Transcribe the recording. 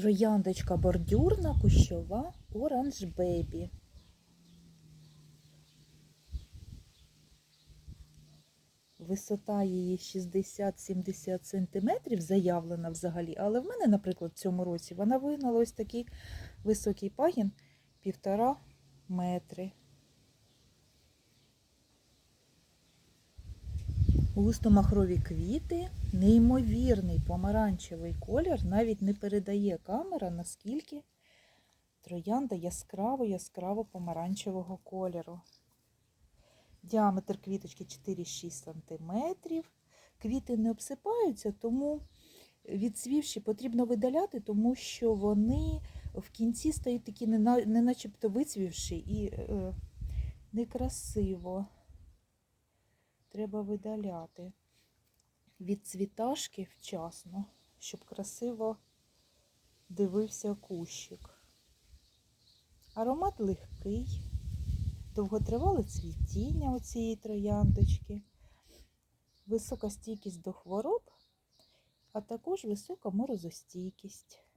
Трояндочка бордюрна, кущова, оранж бебі. Висота її 60-70 см заявлена взагалі, але в мене, наприклад, в цьому році вона вигнала ось такий високий пагін півтора метри. Густо-махрові квіти, неймовірний помаранчевий колір, навіть не передає камера, наскільки троянда яскраво яскраво помаранчевого кольору. Діаметр квіточки 4-6 см. Квіти не обсипаються, тому відсвівши потрібно видаляти, тому що вони в кінці стають такі не, на- начебто вицвівши і е, некрасиво. Треба видаляти від цвіташки вчасно, щоб красиво дивився кущик. Аромат легкий, довготривале цвітіння у цієї трояндочки, висока стійкість до хвороб, а також висока морозостійкість.